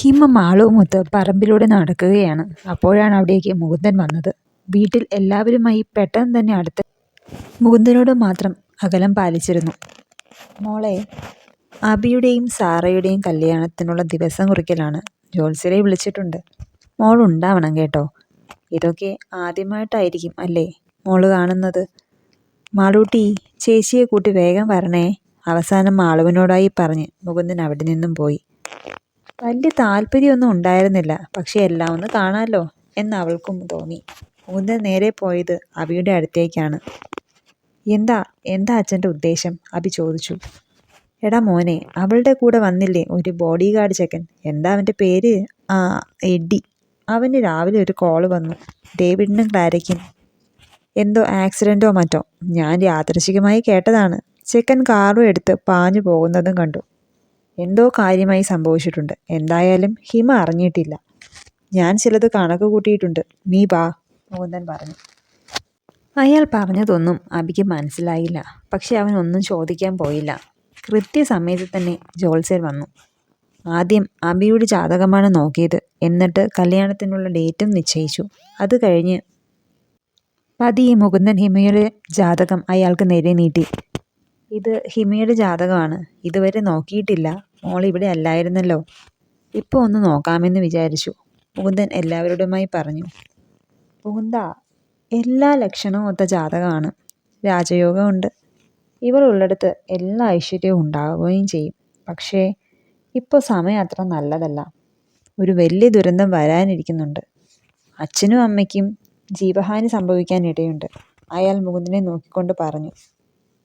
ഹിമ മാളവുമൊത്ത് പറമ്പിലൂടെ നടക്കുകയാണ്. അപ്പോഴാണ് അവിടേക്ക് മുകുന്ദൻ വന്നത്. വീട്ടിൽ എല്ലാവരുമായി പെട്ടെന്ന് തന്നെ അടുത്ത് മുകുന്ദനോട് മാത്രം അകലം പാലിച്ചിരുന്നു. മോളെ അബിയുടെയും സാറയുടെയും കല്യാണത്തിനുള്ള ദിവസം കുറിക്കലാണ്. ജോത്സ്യരെ വിളിച്ചിട്ടുണ്ട്. മോൾ ഉണ്ടാവണം കേട്ടോ. ഇതൊക്കെ ആദ്യമായിട്ടായിരിക്കും അല്ലേ മോൾ കാണുന്നത്? മാളൂട്ടി ചേച്ചിയെ കൂട്ടി വേഗം വരണേ. അവസാനം മാളുവിനോടായി പറഞ്ഞ് മുകുന്ദൻ അവിടെ നിന്നും പോയി. വലിയ താല്പര്യമൊന്നും ഉണ്ടായിരുന്നില്ല. പക്ഷേ എല്ലാം ഒന്ന് കാണാമല്ലോ എന്ന് അവൾക്കും തോന്നി. ഊന്നൽ നേരെ പോയത് അബിയുടെ അടുത്തേക്കാണ്. എന്താ? എന്താ അച്ഛന്റെ ഉദ്ദേശം? അബി ചോദിച്ചു. എടാ മോനെ അവളുടെ കൂടെ വന്നില്ലേ ഒരു ബോഡി ഗാർഡ് ചെക്കൻ? എന്താ അവന്റെ പേര്? ആ എഡി. അവന് രാവിലെ ഒരു കോൾ വന്നു. ഡേവിഡിനും ക്ലാരയ്ക്കും. എന്തോ ആക്സിഡന്റോ മറ്റോ? ഞാൻ യാദൃശികമായി കേട്ടതാണ്. ചെക്കൻ കാറും എടുത്ത് പാഞ്ഞു പോകുന്നതും കണ്ടു. എന്തോ കാര്യമായി സംഭവിച്ചിട്ടുണ്ട്. എന്തായാലും ഹിമ അറിഞ്ഞിട്ടില്ല. ഞാൻ ചിലത് കണക്ക് കൂട്ടിയിട്ടുണ്ട്. നീ വാ മുകുന്ദൻ പറഞ്ഞു. അയാൾ പറഞ്ഞതൊന്നും അബിക്ക് മനസ്സിലായില്ല. പക്ഷെ അവൻ ഒന്നും ചോദിക്കാൻ പോയില്ല. കൃത്യസമയത്ത് തന്നെ ജോത്സ്യർ വന്നു. ആദ്യം അബിയുടെ ജാതകമാണ് നോക്കിയത്. എന്നിട്ട് കല്യാണത്തിനുള്ള ഡേറ്റും നിശ്ചയിച്ചു. അത് കഴിഞ്ഞ് പതിയെ മുകുന്ദൻ ഹിമയുടെ ജാതകം അയാൾക്ക് നേരെ നീട്ടി. ഇത് ഹിമയുടെ ജാതകമാണ്. ഇതുവരെ നോക്കിയിട്ടില്ല. മോൾ ഇവിടെ അല്ലായിരുന്നല്ലോ. ഇപ്പോൾ ഒന്ന് നോക്കാമെന്ന് വിചാരിച്ചു. മുകുന്ദൻ എല്ലാവരോടുമായി പറഞ്ഞു. മുകുന്ദ എല്ലാ ലക്ഷണവും ഒത്ത ജാതകമാണ്. രാജയോഗമുണ്ട് ഇവർ ഉള്ളിടത്ത് എല്ലാ ഐശ്വര്യവും ഉണ്ടാവുകയും ചെയ്യും. പക്ഷേ ഇപ്പോൾ സമയം അത്ര നല്ലതല്ല. ഒരു വലിയ ദുരന്തം വരാനിരിക്കുന്നുണ്ട്. അച്ഛനും അമ്മയ്ക്കും ജീവഹാനി സംഭവിക്കാൻ ഇടയുണ്ട്. അയാൾ മുകുന്ദനെ നോക്കിക്കൊണ്ട് പറഞ്ഞു.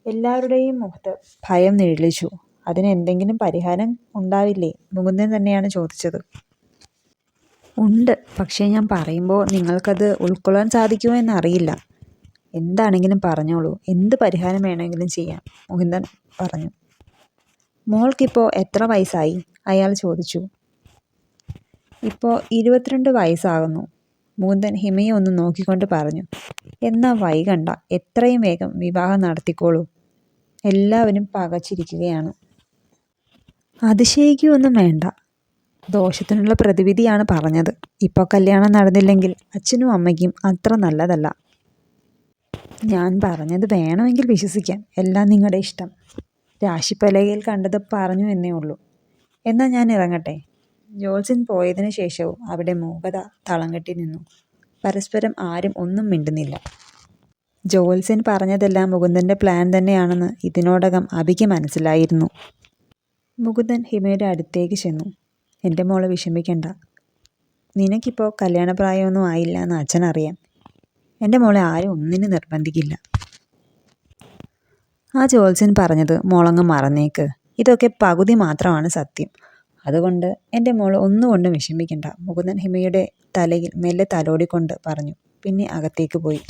എല്ലാവരുടെയും മുഖത്ത് ഭയം നിഴലിച്ചു. അതിന് എന്തെങ്കിലും പരിഹാരം ഉണ്ടാവില്ലേ? മുകുന്ദൻ തന്നെയാണ് ചോദിച്ചത്. ഉണ്ട്. പക്ഷേ ഞാൻ പറയുമ്പോൾ നിങ്ങൾക്കത് ഉൾക്കൊള്ളാൻ സാധിക്കുമോ എന്നറിയില്ല. എന്താണെങ്കിലും പറഞ്ഞോളൂ. എന്ത് പരിഹാരം വേണമെങ്കിലും ചെയ്യാം മുകുന്ദൻ പറഞ്ഞു. മോൾക്കിപ്പോൾ എത്ര വയസ്സായി? അയാൾ ചോദിച്ചു. ഇപ്പോൾ ഇരുപത്തിരണ്ട് വയസ്സാകുന്നു. മുകുന്ദൻ ഹിമയെ ഒന്ന് നോക്കിക്കൊണ്ട് പറഞ്ഞു. എന്നാ വൈകണ്ട. എത്രയും വേഗം വിവാഹം നടത്തിക്കോളൂ. എല്ലാവരും പകച്ചിരിക്കുകയാണ്. അതിശയിക്കുകയൊന്നും വേണ്ട. ദോഷത്തിനുള്ള പ്രതിവിധിയാണ് പറഞ്ഞത്. ഇപ്പോൾ കല്യാണം നടന്നില്ലെങ്കിൽ അച്ഛനും അമ്മയ്ക്കും അത്ര നല്ലതല്ല. ഞാൻ പറഞ്ഞത് വേണമെങ്കിൽ വിശ്വസിക്കാം. എല്ലാം നിങ്ങളുടെ ഇഷ്ടം. രാശിപ്പലകയിൽ കണ്ടത് പറഞ്ഞു എന്നേ ഉള്ളൂ. എന്നാൽ ഞാൻ ഇറങ്ങട്ടെ. ജോൾസിൻ പോയതിനു ശേഷവും അവിടെ മൂകത തളം കെട്ടി നിന്നു. പരസ്പരം ആരും ഒന്നും മിണ്ടുന്നില്ല. ജോൽസൻ പറഞ്ഞതെല്ലാം മുകുന്ദന്റെ പ്ലാൻ തന്നെയാണെന്ന് ഇതിനോടകം അബിക്ക് മനസ്സിലായിരുന്നു. മുകുന്ദൻ ഹിമയുടെ അടുത്തേക്ക് ചെന്നു. എന്റെ മോളെ വിഷമിക്കണ്ട. നിനക്കിപ്പോൾ കല്യാണപ്രായമൊന്നും ആയില്ല എന്ന് അച്ഛൻ അച്ഛനറിയാം എന്റെ മോളെ ആരും ഒന്നിനും നിർബന്ധിക്കില്ല. ആ ജോത്സ്യൻ പറഞ്ഞത് മോളങ്ങ് മറന്നേക്ക്. ഇതൊക്കെ പകുതി മാത്രമാണ് സത്യം. അതുകൊണ്ട് എന്റെ മോൾ ഒന്നുകൊണ്ടും വിഷമിക്കണ്ട മുകുന്ദൻ ഹിമയുടെ തലയിൽ മെല്ലെ തലോടിക്കൊണ്ട് പറഞ്ഞു. പിന്നെ അകത്തേക്ക് പോയി.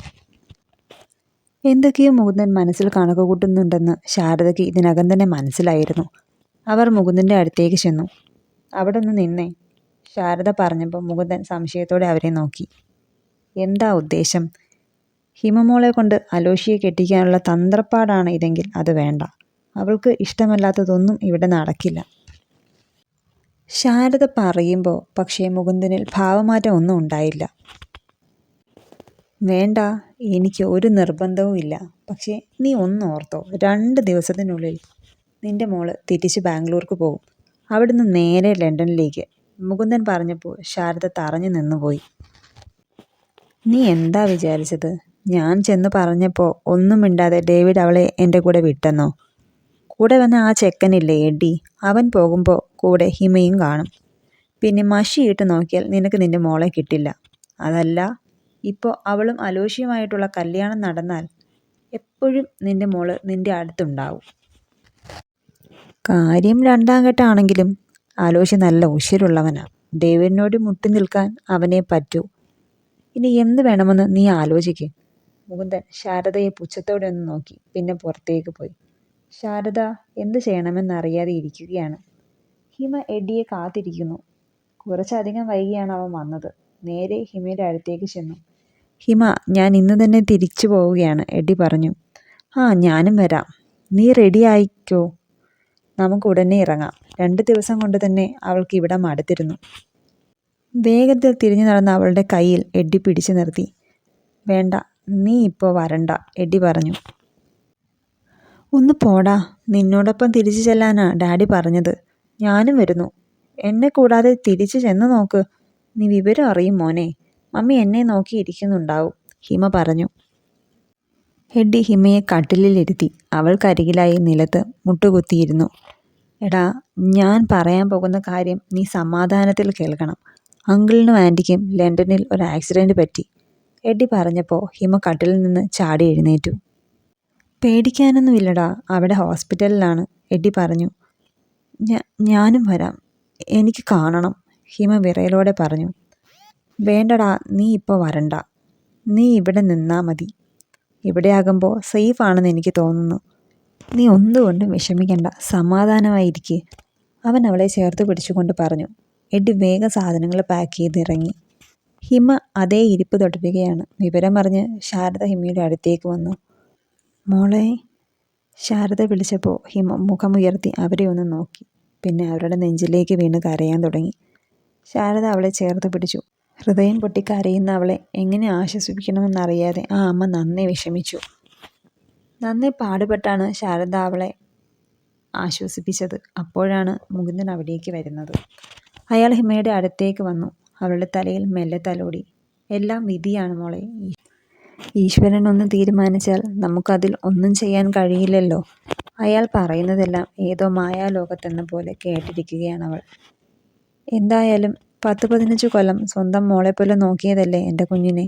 എന്തൊക്കെയോ മുകുന്ദൻ മനസ്സിൽ കണക്ക് കൂട്ടുന്നുണ്ടെന്ന് ശാരദയ്ക്ക് ഇതിനകം തന്നെ മനസ്സിലായിരുന്നു. അവർ മുകുന്ദന്റെ അടുത്തേക്ക് ചെന്നു. അവിടെ നിന്ന് നിന്നേ. ശാരദ പറഞ്ഞപ്പോൾ മുകുന്ദൻ സംശയത്തോടെ അവരെ നോക്കി. എന്താ ഉദ്ദേശം? ഹിമമോളെ കൊണ്ട് അലോഷിയെ കെട്ടിക്കാനുള്ള തന്ത്രപ്പാടാണ് ഇതെങ്കിൽ അത് വേണ്ട. അവൾക്ക് ഇഷ്ടമല്ലാത്തതൊന്നും ഇവിടെ നടക്കില്ല. ശാരദ പറയുമ്പോൾ പക്ഷേ മുകുന്ദനിൽ ഭാവമാറ്റം ഒന്നും ഉണ്ടായില്ല. വേണ്ട എനിക്ക് ഒരു നിർബന്ധവും ഇല്ല. പക്ഷേ നീ ഒന്ന് ഓർത്തോ രണ്ട് ദിവസത്തിനുള്ളിൽ നിന്റെ മോൾ തിരിച്ച് ബാംഗ്ലൂർക്ക് പോകും. അവിടുന്ന് നേരെ ലണ്ടനിലേക്ക്. മുകുന്ദൻ പറഞ്ഞപ്പോൾ ശാരദ തറഞ്ഞു നിന്നുപോയി. നീ എന്താ വിചാരിച്ചത്? ഞാൻ ചെന്ന് പറഞ്ഞപ്പോൾ ഒന്നും മിണ്ടാതെ ഡേവിഡ് അവളെ എന്റെ കൂടെ വിട്ടെന്നോ? കൂടെ വന്ന ആ ചെക്കനില്ലേ എഡി? അവൻ പോകുമ്പോൾ കൂടെ ഹിമയും കാണും. പിന്നെ മഷിയിട്ട് നോക്കിയാൽ നിനക്ക് നിന്റെ മോളെ കിട്ടില്ല. അതല്ല ഇപ്പോൾ അവളും അലോഷ്യമായിട്ടുള്ള കല്യാണം നടന്നാൽ എപ്പോഴും നിന്റെ മോൾ നിന്റെ അടുത്തുണ്ടാവും. കാര്യം രണ്ടാം ഘട്ടമാണെങ്കിലും ആലോചി നല്ല ഉശിരുള്ളവനാണ് ഡേവിഡിനോട് മുട്ടി നിൽക്കാൻ അവനെ പറ്റൂ. ഇനി എന്ത് വേണമെന്ന് നീ ആലോചിക്ക്. മുകുന്ദൻ ശാരദയെ പുച്ഛത്തോടെ ഒന്ന് നോക്കി. പിന്നെ പുറത്തേക്ക് പോയി. ശാരദ എന്ത് ചെയ്യണമെന്നറിയാതെ ഇരിക്കുകയാണ്. ഹിമ എഡിയെ കാത്തിരിക്കുന്നു. കുറച്ചധികം വൈകിയാണ് അവൻ വന്നത്. നേരെ ഹിമയുടെ അടുത്തേക്ക് ചെന്നു. ഹിമ ഞാൻ ഇന്ന് തന്നെ തിരിച്ചു പോവുകയാണ് എഡി പറഞ്ഞു. ആ ഞാനും വരാം. നീ റെഡി ആയിക്കോ? നമുക്ക് ഉടനെ ഇറങ്ങാം. രണ്ട് ദിവസം കൊണ്ട് തന്നെ അവൾക്ക് ഇവിടെ മടുത്തിരുന്നു. വേഗത്തിൽ തിരിഞ്ഞു നടന്ന അവളുടെ കയ്യിൽ എഡി പിടിച്ചു നിർത്തി. വേണ്ട നീ ഇപ്പോൾ വരണ്ട എഡി പറഞ്ഞു. ഒന്ന് പോടാ നിന്നോടൊപ്പം തിരിച്ചു ചെല്ലാനാ ഡാഡി പറഞ്ഞത്. ഞാനും വരുന്നു. എന്നെ കൂടാതെ തിരിച്ചു ചെന്ന് നോക്ക്. നീ വിവരം അറിയും മോനെ. മമ്മി എന്നെ നോക്കിയിരിക്കുന്നുണ്ടാവും ഹിമ പറഞ്ഞു. എഡ്ഡി ഹിമയെ കട്ടിലിലിരുത്തി. അവൾക്കരികിലായി നിലത്ത് മുട്ടുകുത്തിയിരുന്നു. എടാ ഞാൻ പറയാൻ പോകുന്ന കാര്യം നീ സമാധാനത്തിൽ കേൾക്കണം. അങ്കിളിനും ആന്റിക്കും ലണ്ടനിൽ ഒരു ആക്സിഡന്റ് പറ്റി. എഡ്ഡി പറഞ്ഞപ്പോൾ ഹിമ കട്ടിലിൽ നിന്ന് ചാടി എഴുന്നേറ്റു. പേടിക്കാനൊന്നുമില്ലടാ അവിടെ ഹോസ്പിറ്റലിലാണ് എഡ്ഡി പറഞ്ഞു. ഞാനും വരാം. എനിക്ക് കാണണം ഹിമ വിറയലോടെ പറഞ്ഞു. വേണ്ടടാ നീ ഇപ്പോൾ വരണ്ട. നീ ഇവിടെ നിന്നാൽ മതി. ഇവിടെയാകുമ്പോൾ സേഫ് ആണെന്ന് എനിക്ക് തോന്നുന്നു. നീ ഒന്നുകൊണ്ടും വിഷമിക്കണ്ട സമാധാനമായിരിക്കേ. അവൻ അവളെ ചേർത്ത് പിടിച്ചുകൊണ്ട് പറഞ്ഞു. എഡി വേഗം സാധനങ്ങൾ പാക്ക് ചെയ്ത് ഇറങ്ങി ഹിമ അതേ ഇരിപ്പ് തുടരുകയാണ് വിവരമറിഞ്ഞ് ശാരദ ഹിമയുടെ അടുത്തേക്ക് വന്നു. മോളെ ശാരദ വിളിച്ചപ്പോൾ ഹിമ മുഖമുയർത്തി അവരെ ഒന്ന് നോക്കി. പിന്നെ അവരുടെ നെഞ്ചിലേക്ക് വീണ് കരയാൻ തുടങ്ങി. ശാരദ അവളെ ചേർത്ത് പിടിച്ചു. ഹൃദയം പൊട്ടി കരയുന്ന അവളെ എങ്ങനെ ആശ്വസിപ്പിക്കണമെന്നറിയാതെ ആ അമ്മ നന്നെ വിഷമിച്ചു. നന്നെ പാടുപെട്ടാണ് ശാരദ അവളെ ആശ്വസിപ്പിച്ചത്. അപ്പോഴാണ് മുകുന്ദൻ അവിടേക്ക് വരുന്നത്. അയാൾ ഹിമയുടെ അടുത്തേക്ക് വന്നു. അവളുടെ തലയിൽ മെല്ലെ തലോടി. എല്ലാം വിധിയാണ് മോളെ. ഈശ്വരൻ ഒന്ന് തീരുമാനിച്ചാൽ നമുക്കതിൽ ഒന്നും ചെയ്യാൻ കഴിയില്ലല്ലോ അയാൾ പറയുന്നതെല്ലാം ഏതോ മായാലോകത്തെന്ന പോലെ കേട്ടിരിക്കുകയാണ് അവൾ. എന്തായാലും പത്ത് പതിനഞ്ച് കൊല്ലം സ്വന്തം പോലെ നോക്കിയതല്ലേ എന്റെ കുഞ്ഞിനെ.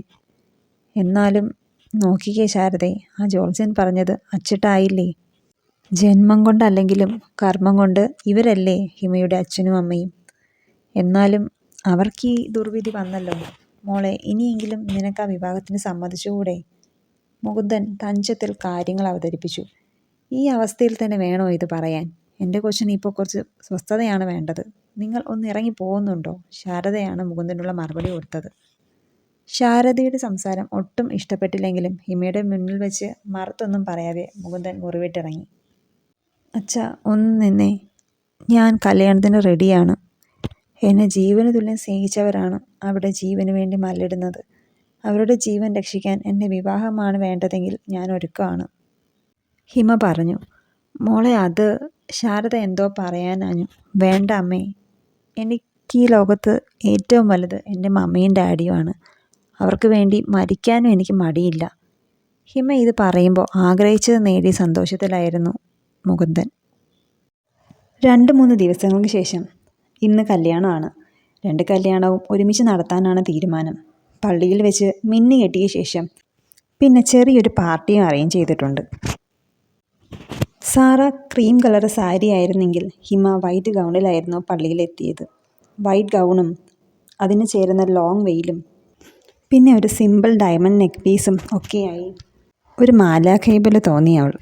എന്നാലും നോക്കിക്കേ ശാരദേ ആ ജോൾസൻ പറഞ്ഞത് അച്ചിട്ടായില്ലേ? ജന്മം കൊണ്ടല്ലെങ്കിലും കർമ്മം കൊണ്ട് ഇവരല്ലേ ഹിമയുടെ അച്ഛനും അമ്മയും? എന്നാലും അവർക്ക് ഈ ദുർവിധി വന്നല്ലോ. മോളെ ഇനിയെങ്കിലും നിനക്ക് ആ വിവാഹത്തിന് സമ്മതിച്ചുകൂടെ? മുകുന്ദൻ തഞ്ചത്തിൽ കാര്യങ്ങൾ അവതരിപ്പിച്ചു. ഈ അവസ്ഥയിൽ തന്നെ വേണോ ഇത് പറയാൻ? എന്റെ കൊച്ചിന് ഇപ്പോൾ കുറച്ച് സ്വസ്ഥതയാണ് വേണ്ടത്. നിങ്ങൾ ഒന്ന് ഇറങ്ങി പോകുന്നുണ്ടോ? ശാരദയാണ് മുകുന്ദനുള്ള മറുപടി കൊടുത്തത്. ശാരദയുടെ സംസാരം ഒട്ടും ഇഷ്ടപ്പെട്ടില്ലെങ്കിലും ഹിമയുടെ മുന്നിൽ വെച്ച് മറുത്തൊന്നും പറയാതെ മുകുന്ദൻ മുറിവിട്ടിറങ്ങി. അച്ഛ ഒന്ന് നിന്നെ. ഞാൻ കല്യാണത്തിന് റെഡിയാണ്. എന്നെ ജീവന് തുല്യം സ്നേഹിച്ചവരാണ് അവിടെ ജീവന് വേണ്ടി മല്ലിടുന്നത്. അവരുടെ ജീവൻ രക്ഷിക്കാൻ എന്റെ വിവാഹമാണ് വേണ്ടതെങ്കിൽ ഞാൻ ഒരുക്കമാണ് ഹിമ പറഞ്ഞു. മോളെ അത് ശാരദ എന്തോ പറയാനാഞ്ഞു. വേണ്ട അമ്മേ എനിക്ക് ഈ ലോകത്ത് ഏറ്റവും വലുത് എന്റെ മമ്മിയും ഡാഡിയുമാണ് അവർക്ക് വേണ്ടി മരിക്കാനും എനിക്ക് മടിയില്ല. ഹിമ ഇത് പറയുമ്പോൾ ആഗ്രഹിച്ചത് നേടിയ സന്തോഷത്തിലായിരുന്നു മുകുന്ദൻ. രണ്ട് മൂന്ന് ദിവസങ്ങൾക്ക് ശേഷം ഇന്ന് കല്യാണമാണ്. രണ്ട് കല്യാണവും ഒരുമിച്ച് നടത്താനാണ് തീരുമാനം. പള്ളിയിൽ വെച്ച് മിന്നി കെട്ടിയ ശേഷം പിന്നെ ചെറിയൊരു പാർട്ടിയും അറേഞ്ച് ചെയ്തിട്ടുണ്ട്. സാറ ക്രീം കളർ സാരി ആയിരുന്നെങ്കിൽ ഹിമ വൈറ്റ് ഗൗണിലായിരുന്നു പള്ളിയിലെത്തിയത്. വൈറ്റ് ഗൗണും അതിന് ചേരുന്ന ലോങ് വെയിലും പിന്നെ ഒരു സിമ്പിൾ ഡയമണ്ട് നെക്ക് പീസും ഒക്കെയായി. ഒരു മാലാഖൈബിൽ തോന്നി അവൾ.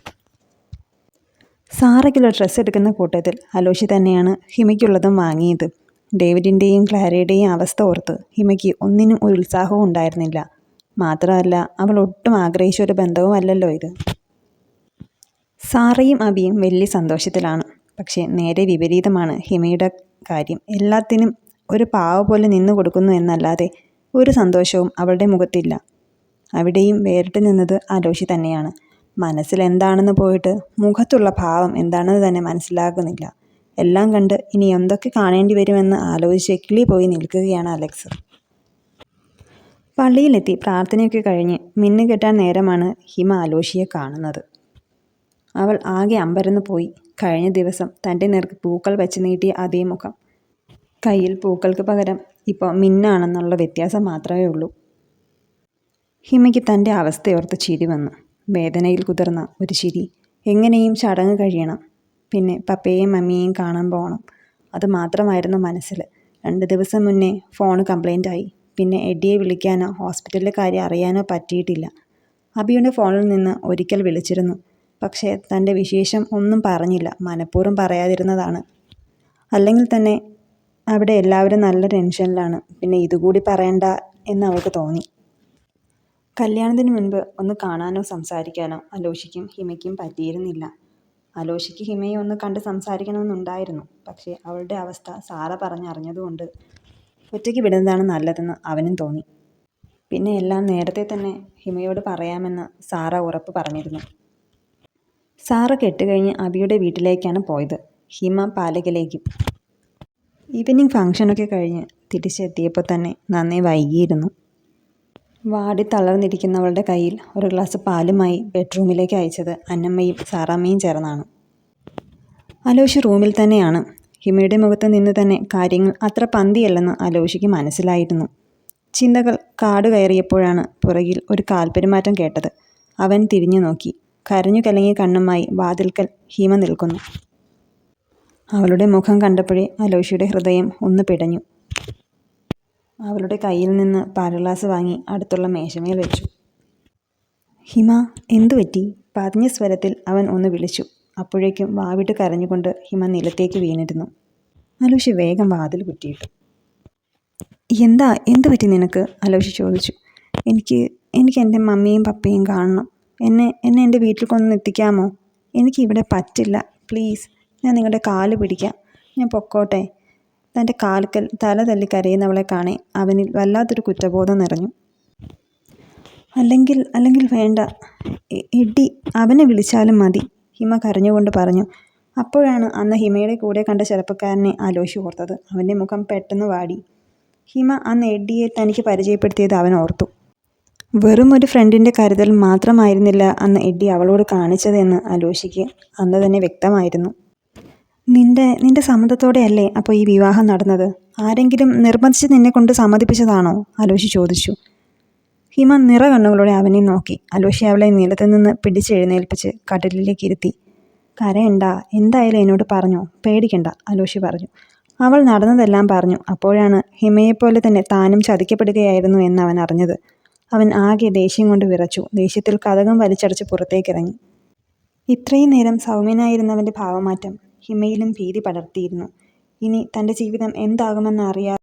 സാറയ്ക്കുള്ള ഡ്രസ്സ് എടുക്കുന്ന കൂട്ടത്തിൽ അലോഷി തന്നെയാണ് ഹിമയ്ക്കുള്ളതും വാങ്ങിയത്. ഡേവിഡിന്റെയും ക്ലാരയുടെയും അവസ്ഥ ഓർത്ത് ഹിമയ്ക്ക് ഒന്നിനും ഒരു ഉത്സാഹവും ഉണ്ടായിരുന്നില്ല. മാത്രമല്ല അവൾ ഒട്ടും ആഗ്രഹിച്ച ഒരു ബന്ധവുമല്ലല്ലോ ഇത്. സാറയും അബിയും വലിയ സന്തോഷത്തിലാണ്. പക്ഷേ നേരെ വിപരീതമാണ് ഹിമയുടെ കാര്യം. എല്ലാത്തിനും ഒരു പാവ പോലെ നിന്നു കൊടുക്കുന്നു എന്നല്ലാതെ ഒരു സന്തോഷവും അവളുടെ മുഖത്തില്ല. അവിടെയും വേറിട്ട് നിന്നത് അലോഷി തന്നെയാണ്. മനസ്സിൽ എന്താണെന്ന് പോയിട്ട് മുഖത്തുള്ള ഭാവം എന്താണെന്ന് തന്നെ മനസ്സിലാകുന്നില്ല. എല്ലാം കണ്ട് ഇനി എന്തൊക്കെ കാണേണ്ടി വരുമെന്ന് ആലോചിച്ച് കിളി പോയി നിൽക്കുകയാണ് അലക്സ്. പള്ളിയിലെത്തി പ്രാർത്ഥനയൊക്കെ കഴിഞ്ഞ് മിന്നുകെട്ടാൻ നേരമാണ് ഹിമ ആലോഷിയെ കാണുന്നത്. അവൾ ആകെ അമ്പരന്ന് പോയി. കഴിഞ്ഞ ദിവസം തന്റെ നേർക്ക് പൂക്കൾ വെച്ച് നീട്ടിയ അതേ മുഖം. കയ്യിൽ പൂക്കൾക്ക് പകരം ഇപ്പോൾ മിന്നാണെന്നുള്ള വ്യത്യാസം മാത്രമേ ഉള്ളൂ. ഹിമയ്ക്ക് തന്റെ അവസ്ഥയോർത്ത് ചിരി വന്നു. വേദനയിൽ കുതിർന്ന ഒരു ചിരി. എങ്ങനെയും ചടങ്ങ് കഴിയണം. പിന്നെ പപ്പയെയും മമ്മിയെയും കാണാൻ പോകണം. അത് മാത്രമായിരുന്നു മനസ്സിൽ. രണ്ട് ദിവസം മുന്നേ ഫോൺ കംപ്ലൈന്റ് ആയി. പിന്നെ എഡിയെ വിളിക്കാനോ ഹോസ്പിറ്റലിലെ കാര്യം അറിയാനോ പറ്റിയിട്ടില്ല. അബിയുടെ ഫോണിൽ നിന്ന് ഒരിക്കൽ വിളിച്ചിരുന്നു. പക്ഷേ തന്റെ വിശേഷം ഒന്നും പറഞ്ഞില്ല. മനഃപൂർവം പറയാതിരുന്നതാണ്. അല്ലെങ്കിൽ തന്നെ അവിടെ എല്ലാവരും നല്ല ടെൻഷനിലാണ്. പിന്നെ ഇതുകൂടി പറയണ്ട എന്ന് അവൾക്ക് തോന്നി. കല്യാണത്തിന് മുൻപ് ഒന്ന് കാണാനോ സംസാരിക്കാനോ അലോഷിക്കും ഹിമയ്ക്കും പറ്റിയിരുന്നില്ല. അലോഷിക്ക് ഹിമയെ ഒന്ന് കണ്ട് സംസാരിക്കണമെന്നുണ്ടായിരുന്നു. പക്ഷേ അവളുടെ അവസ്ഥ സാറ പറഞ്ഞറിഞ്ഞതുകൊണ്ട് ഒറ്റയ്ക്ക് വിടുന്നതാണ് നല്ലതെന്ന് അവനും തോന്നി. പിന്നെ എല്ലാം നേരത്തെ തന്നെ ഹിമയോട് പറയാമെന്ന് സാറ ഉറപ്പ് പറഞ്ഞിരുന്നു. സാറ കെട്ടുകഴിഞ്ഞ് അബിയുടെ വീട്ടിലേക്കാണ് പോയത്. ഹിമ പാലകിലേക്കും ഈവനിങ് ഫങ്ഷനൊക്കെ കഴിഞ്ഞ് തിരിച്ചെത്തിയപ്പോൾ തന്നെ നന്നേ വൈകിയിരുന്നു. വാടി തളർന്നിരിക്കുന്നവളുടെ കയ്യിൽ ഒരു ഗ്ലാസ് പാലുമായി ബെഡ്റൂമിലേക്ക് അയച്ചത് അന്നമ്മയും സാറാമ്മയും ചേർന്നാണ്. അലോഷ് റൂമിൽ തന്നെയാണ്. ഹിമയുടെ മുഖത്ത് നിന്ന് തന്നെ കാര്യങ്ങൾ അത്ര പന്തിയല്ലെന്ന് അലോഷിക്ക് മനസ്സിലായിരുന്നു. ചിന്തകൾ കാട് കയറിയപ്പോഴാണ് പുറകിൽ ഒരു കാൽപ്പെരുമാറ്റം കേട്ടത്. അവൻ തിരിഞ്ഞു നോക്കി കരഞ്ഞു കലങ്ങിയ കണ്ണുമായി വാതിൽക്കൽ ഹീമ നിൽക്കുന്നു. അവളുടെ മുഖം കണ്ടപ്പോഴേ അലോഷിയുടെ ഹൃദയം ഒന്ന് പിടഞ്ഞു. അവളുടെ കയ്യിൽ നിന്ന് പാരഗ്ലാസ് വാങ്ങി അടുത്തുള്ള മേശമേൽ വെച്ചു. ഹിമ എന്തു പറ്റി? പതിഞ്ഞ സ്വരത്തിൽ അവൻ ഒന്ന് വിളിച്ചു. അപ്പോഴേക്കും വാവിട്ട് കരഞ്ഞുകൊണ്ട് ഹിമ നിലത്തേക്ക് വീണിരുന്നു. അലോഷി വേഗം വാതിൽ കുറ്റിയിട്ടു. എന്താ എന്തു പറ്റി നിനക്ക്? അലോഷി ചോദിച്ചു. എനിക്ക് എനിക്ക് എന്റെ മമ്മിയും പപ്പയും കാണണം. എന്നെ എന്നെ എന്റെ വീട്ടിൽ കൊണ്ടൊന്ന് എത്തിക്കാമോ? എനിക്ക് ഇവിടെ പറ്റില്ല. പ്ലീസ് ഞാൻ നിങ്ങളുടെ കാൽ പിടിക്കാം. ഞാൻ പൊക്കോട്ടെ. തന്റെ കാൽക്കൽ തല തല്ലി കരയുന്നവളെ കാണെ. അവനിൽ വല്ലാത്തൊരു കുറ്റബോധം നിറഞ്ഞു. അല്ലെങ്കിൽ അല്ലെങ്കിൽ വേണ്ട. എഡി അവനെ വിളിച്ചാലും മതി. ഹിമ കരഞ്ഞുകൊണ്ട് പറഞ്ഞു. അപ്പോഴാണ് അന്ന് ഹിമയുടെ കൂടെ കണ്ട ചെറുപ്പക്കാരനെ ആലോചിച്ച് ഓർത്തത്. അവന്റെ മുഖം പെട്ടെന്ന് വാടി. ഹിമ അന്ന് എഡ്ഡിയെ തനിക്ക് പരിചയപ്പെടുത്തിയത് അവൻ ഓർത്തു. വെറും ഒരു ഫ്രണ്ടിന്റെ കരുതൽ മാത്രമായിരുന്നില്ല അന്ന് എഡി അവളോട് കാണിച്ചതെന്ന് അലോഷിക്ക് അന്ന് തന്നെ വ്യക്തമായിരുന്നു. നിന്റെ നിന്റെ സമ്മതത്തോടെയല്ലേ അപ്പോൾ ഈ വിവാഹം നടന്നത്? ആരെങ്കിലും നിർബന്ധിച്ച് നിന്നെ കൊണ്ട് സമ്മതിപ്പിച്ചതാണോ? അലോഷി ചോദിച്ചു. ഹിമ നിറ കണ്ണുകളോടെ അവനെ നോക്കി. അലോഷി അവളെ നിലത്ത് നിന്ന് പിടിച്ചെഴുന്നേൽപ്പിച്ച് കടലിലേക്ക് ഇരുത്തി. കരയണ്ട എന്തായാലും എന്നോട് പറഞ്ഞോ? പേടിക്കണ്ട അലോഷി പറഞ്ഞു. അവൾ നടന്നതെല്ലാം പറഞ്ഞു. അപ്പോഴാണ് ഹിമയെപ്പോലെ തന്നെ താനും ചതിക്കപ്പെടുകയായിരുന്നു എന്ന് അവൻ അറിഞ്ഞത്. അവൻ ആകെ ദേഷ്യം കൊണ്ട് വിറച്ചു. ദേഷ്യത്തിൽ കഥകം വലിച്ചടച്ച് പുറത്തേക്കിറങ്ങി. ഇത്രയും നേരം സൗമ്യനായിരുന്നവന്റെ ഭാവമാറ്റം ഹിമയിലും ഭീതി പടർത്തിയിരുന്നു. ഇനി തന്റെ ജീവിതം എന്താകുമെന്ന് അറിയാ